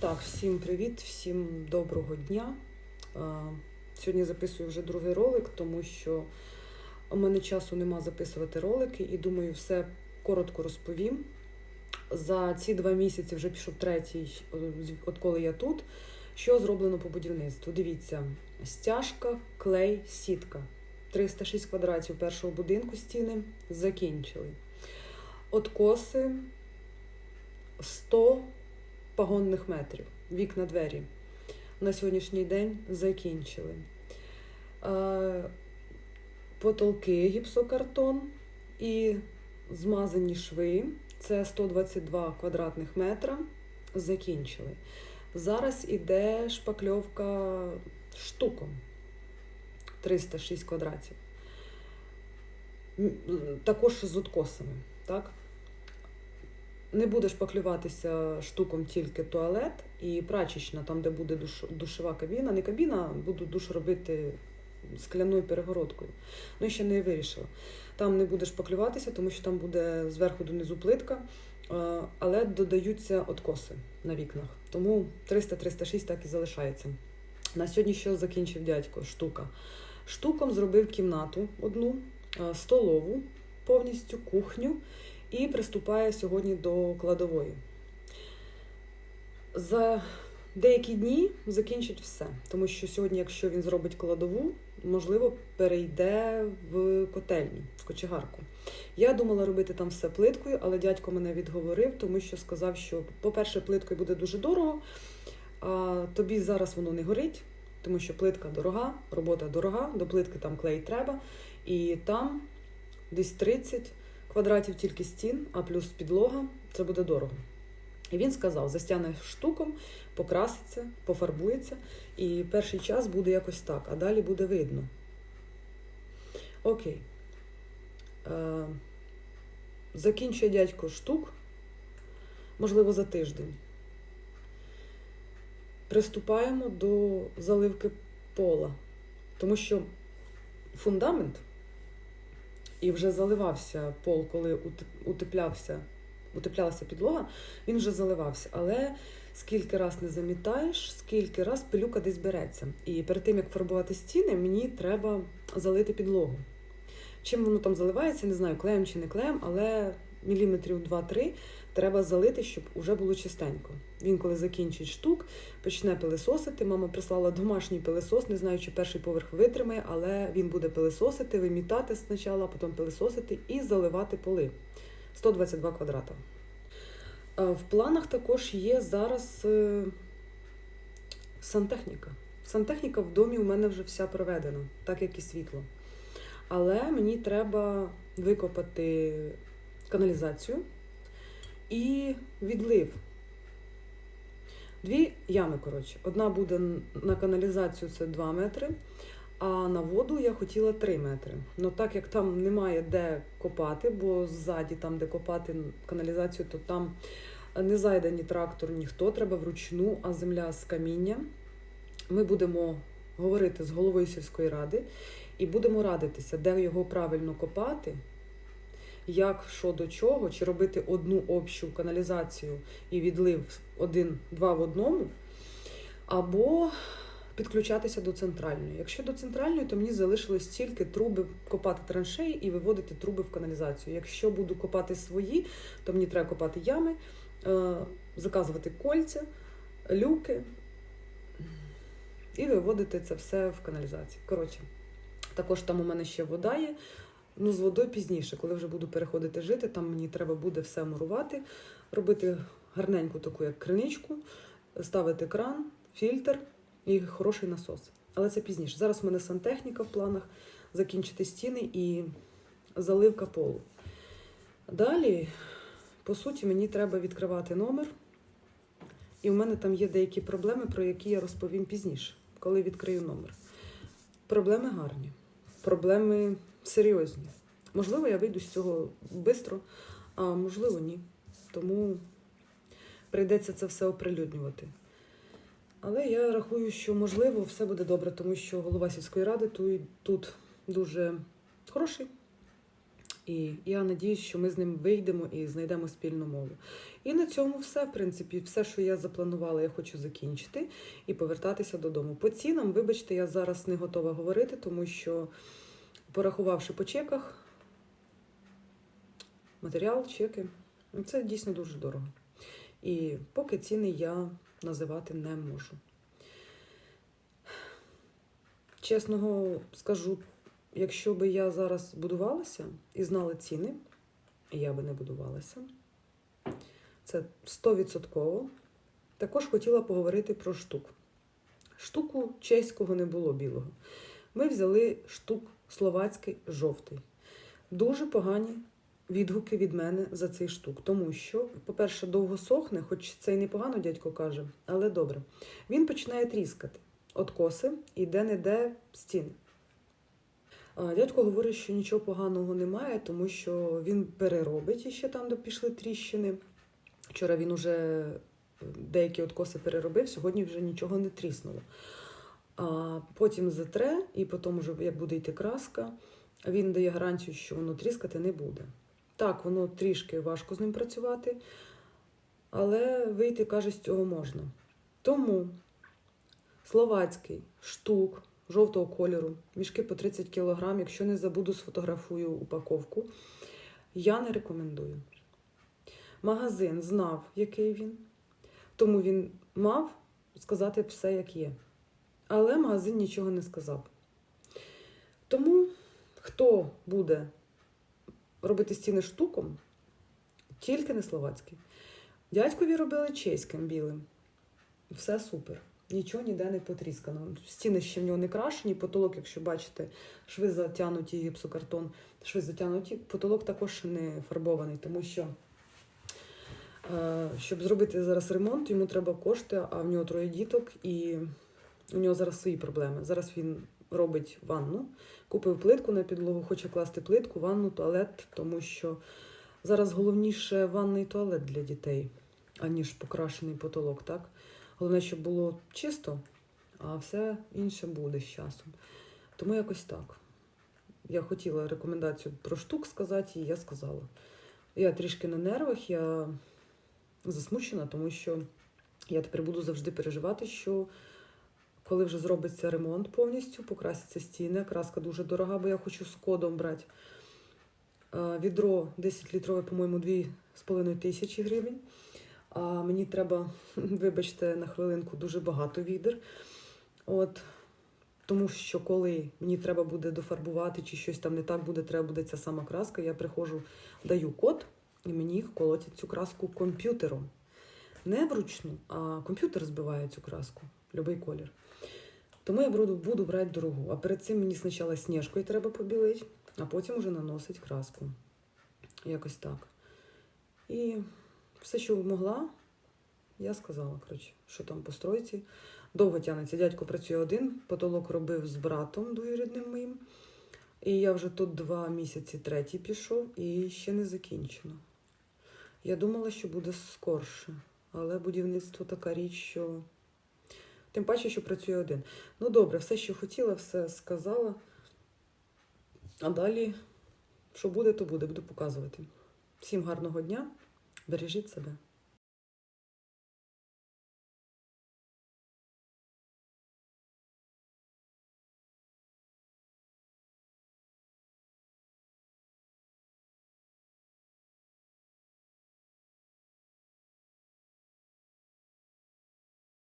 Так, всім привіт, всім доброго дня. Е, Сьогодні записую вже другий ролик, тому що у мене часу нема записувати ролики і думаю, все коротко розповім. За ці два місяці вже пішов третій, от коли я тут. Що зроблено по будівництву? Дивіться, стяжка, клей, сітка. 306 квадратів першого будинку стіни закінчили. Откоси 100 пагонних метрів, вікна двері. На сьогоднішній день закінчили. Е, Потолки гіпсокартон і змазані шви. Це 122 квадратних метра. Закінчили. Зараз іде шпакльовка штуком 306 квадратів. Також з откосами. Так? Не буде шпаклюватися штуком тільки туалет і прачечна, там, де буде душ, душова кабіна. Не кабіна, буду душ робити скляною перегородкою. Ну, я ще не вирішила. Там не буде шпаклюватися, тому що там буде зверху донизу плитка, е, але додаються откоси на вікнах. Тому 300-306 так і залишається. На сьогодні що закінчив дядько? Штука. Штуком зробив кімнату одну, е, столову, повністю кухню і приступає сьогодні до кладової. За деякі дні закінчить все, тому що сьогодні, якщо він зробить кладову, можливо, перейде в котельні, в кочегарку. Я думала робити там все плиткою, але дядько мене відговорив, тому що сказав, що, по-перше, плиткою буде дуже дорого, а тобі зараз воно не горить, тому що плитка дорога, робота дорога, до плитки там клей треба, і там десь 30 квадратів тільки стін, а плюс підлога це буде дорого. І він сказав: застяне штуком, покраситься, пофарбується, і перший час буде якось так, а далі буде видно. Окей. Е, закінчує дядько штук, можливо, за тиждень. Приступаємо до заливки пола, тому що фундамент і вже заливався пол, коли утеплявся, утеплялася підлога, він вже заливався. Але скільки раз не замітаєш, скільки раз пилюка десь береться. І перед тим, як фарбувати стіни, мені треба залити підлогу. Чим воно там заливається, не знаю, клеєм чи не клеєм, але міліметрів 2-3 треба залити, щоб уже було чистенько. Він, коли закінчить штук, почне пилисосити. Мама прислала домашній пилисос, не знаю, чи перший поверх витримає, але він буде пилисосити, вимітати спочатку, а потім пилисосити і заливати поли. 122 квадрата. Е, В планах також є зараз е, сантехніка. Сантехніка в домі у мене вже вся проведена, так як і світло. Але мені треба викопати каналізацію і відлив. Дві ями, коротше. Одна буде на каналізацію це 2 метри, а на воду я хотіла 3 метри. Ну так як там немає де копати, бо ззаді, там, де копати каналізацію, то там не зайде ні трактор, ніхто, треба вручну, а земля з каміння. Ми будемо говорити з головою сільської ради і будемо радитися, де його правильно копати, як, що до чого, чи робити одну общу каналізацію і відлив один-два в одному, або підключатися до центральної. Якщо до центральної, то мені залишилось тільки труби копати траншеї і виводити труби в каналізацію. Якщо буду копати свої, то мені треба копати ями, е, заказувати кольця, люки і виводити це все в каналізацію. Коротше, також там у мене ще вода є. Ну, з водою пізніше, коли вже буду переходити жити, там мені треба буде все мурувати, робити гарненьку таку, як криничку, ставити кран, фільтр і хороший насос. Але це пізніше. Зараз у мене сантехніка в планах, закінчити стіни і заливка полу. Далі, по суті, мені треба відкривати номер. І в мене там є деякі проблеми, про які я розповім пізніше, коли відкрию номер. Проблеми гарні, проблеми серйозні. Можливо, я вийду з цього швидко, а можливо, ні. Тому прийдеться це все оприлюднювати. Але я рахую, що можливо все буде добре, тому що голова сільської ради тут, дуже хороший І я надіюсь, що ми з ним вийдемо і знайдемо спільну мову. І на цьому все, в принципі, все, що я запланувала, я хочу закінчити і повертатися додому. По цінам, вибачте, я зараз не готова говорити, тому що, порахувавши по чеках, матеріал, чеки, це дійсно дуже дорого. І поки ціни я називати не можу. Чесного скажу, якщо би я зараз будувалася і знала ціни, я би не будувалася. Це 100%. Також хотіла поговорити про штук. Штуку чеського не було білого. Ми взяли штук словацький жовтий. Дуже погані відгуки від мене за цей штук. Тому що, по-перше, довго сохне, хоч це й непогано дядько каже, але добре. Він починає тріскати. Откоси і де-не-де стіни. Дядько говорить, що нічого поганого немає, тому що він переробить іще там, де пішли тріщини. Вчора він уже деякі откоси переробив, сьогодні вже нічого не тріснуло. А потім затре, і потім, вже, як буде йти краска, він дає гарантію, що воно тріскати не буде. Так, воно трішки важко з ним працювати, але вийти, каже, з цього можна. Тому словацький штук жовтого кольору, мішки по 30 кг, якщо не забуду, сфотографую упаковку, я не рекомендую. Магазин знав, який він, тому він мав сказати все, як є. Але магазин нічого не сказав. Тому, хто буде робити стіни штуком, тільки не словацький. Дядькові робили чеським білим. Все супер. Нічого ніде не потріскано. Стіни ще в нього не крашені, потолок, якщо бачите, шви затягнуті гіпсокартон, шви затягнуті, потолок також не фарбований, тому що, е, щоб зробити зараз ремонт, йому треба кошти, а в нього троє діток, і у нього зараз свої проблеми. Зараз він робить ванну, купив плитку на підлогу, хоче класти плитку, ванну, туалет, тому що зараз головніше ванний туалет для дітей, аніж покрашений потолок, так? Головне, щоб було чисто, а все інше буде з часом. Тому якось так. Я хотіла рекомендацію про штук сказати, і я сказала. Я трішки на нервах, я засмучена, тому що я тепер буду завжди переживати, що коли вже зробиться ремонт повністю, покрасяться стіни. Краска дуже дорога, бо я хочу з кодом брати. Відро 10-літрове, по-моєму, 2,5 тисячі гривень. А мені треба, вибачте, на хвилинку дуже багато відер. От, тому що коли мені треба буде дофарбувати чи щось там не так буде, треба буде ця сама краска, я приходжу, даю код, і мені колотять цю краску комп'ютером. Не вручну, а комп'ютер збиває цю краску, будь-який колір. Тому я буду, буду брати дорогу. А перед цим мені спочатку сніжкою треба побілити, а потім вже наносить краску. Якось так. І все, що могла, я сказала, коротше, що там по стройці. Довго тягнеться. Дядько працює один, потолок робив з братом двоюрідним моїм. І я вже тут два місяці третій пішов і ще не закінчено. Я думала, що буде скорше, але будівництво така річ, що тим паче, що працює один. Ну добре, все, що хотіла, все сказала. А далі, що буде, то буде, буду показувати. Всім гарного дня, бережіть себе.